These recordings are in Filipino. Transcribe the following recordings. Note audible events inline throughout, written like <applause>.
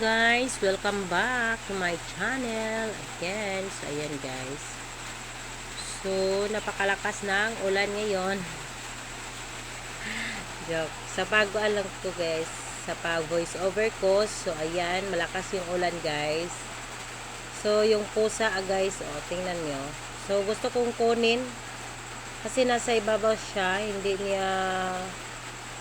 guys! Welcome back to my channel again. So ayan guys. So napakalakas ng ulan ngayon. <laughs> Joke. Sa pag-alam ko guys, sa pag voice over ko. So ayan, malakas yung ulan guys. So yung pusa ah, guys, oh, tingnan nyo. So gusto kong kunin kasi nasa ibabaw siya, hindi niya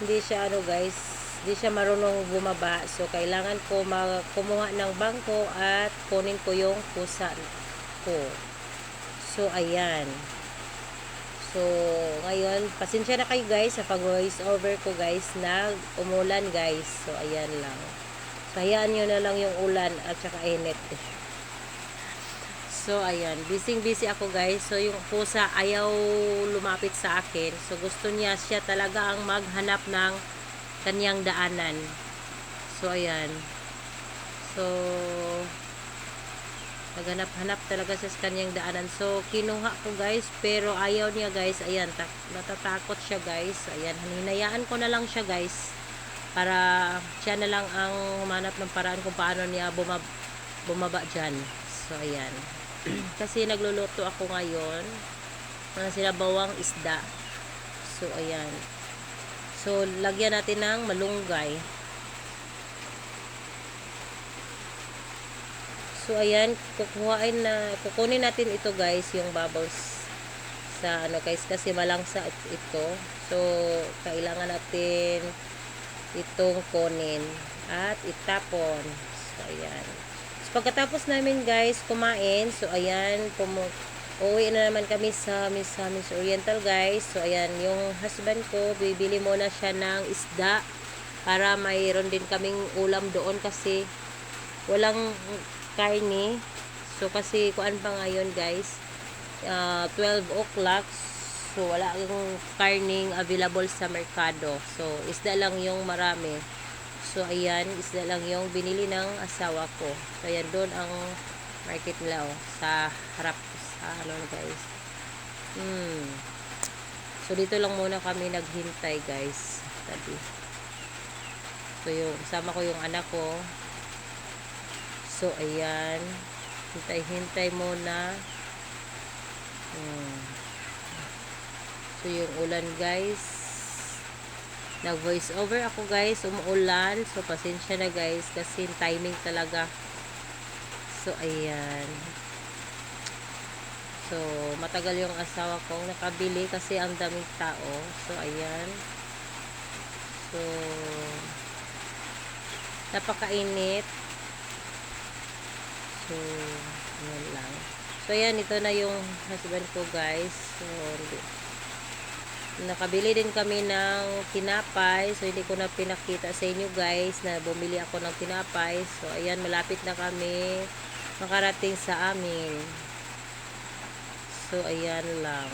hindi siya ano guys, hindi siya marunong bumaba. So, kailangan ko kumuha ng bangko at kunin ko yung pusa ko. So, ayan. So, ngayon, pasensya na kayo guys sa pag-voice over ko guys na umulan guys. So, ayan lang. So, hayaan nyo na lang yung ulan at saka init. So, ayan. Busy-busy ako guys. So, yung pusa ayaw lumapit sa akin. So, gusto niya siya talaga ang maghanap ng kanyang daanan. So, ayan. So, naghanap-hanap talaga sa kanyang daanan. So, kinuha ko guys, pero ayaw niya guys. Ayan, natatakot siya guys. Ayan, hinayaan ko na lang siya guys. Para siya na lang ang humanap ng paraan kung paano niya bumab bumaba dyan. So, ayan. <clears throat> Kasi nagluluto ako ngayon ng sinabawang isda. So, ayan. So, lagyan natin ng malunggay. So, ayan, kukuhain na, kukunin natin ito guys, yung bubbles sa ano guys, kasi malangsa ito. So, kailangan natin itong kunin at itapon. So, ayan. So, pagkatapos namin guys kumain, so ayan, pumu Uwi na naman kami sa Miss, sa Miss Oriental guys. So ayan, yung husband ko, bibili muna siya ng isda para mayroon din kaming ulam doon kasi walang karne. So kasi kuan pa ngayon guys, uh, 12 o'clock. So wala yung karning available sa merkado. So isda lang yung marami. So ayan, isda lang yung binili ng asawa ko. So ayan, doon ang market nila oh, sa harap Ah, na guys. Hmm. So, dito lang muna kami naghintay guys. Tabi. So, yung, sama ko yung anak ko. So, ayan. Hintay-hintay muna. Hmm. So, yung ulan guys. Nag-voice over ako guys. Umuulan. So, pasensya na guys. Kasi timing talaga. So, ayan. So, matagal yung asawa kong nakabili kasi ang daming tao. So, ayan. So, napakainit. So, ayan lang. So, ayan. Ito na yung husband ko, guys. So, nakabili din kami ng tinapay. So, hindi ko na pinakita sa inyo, guys, na bumili ako ng tinapay. So, ayan. Malapit na kami makarating sa amin. So, ayan lang.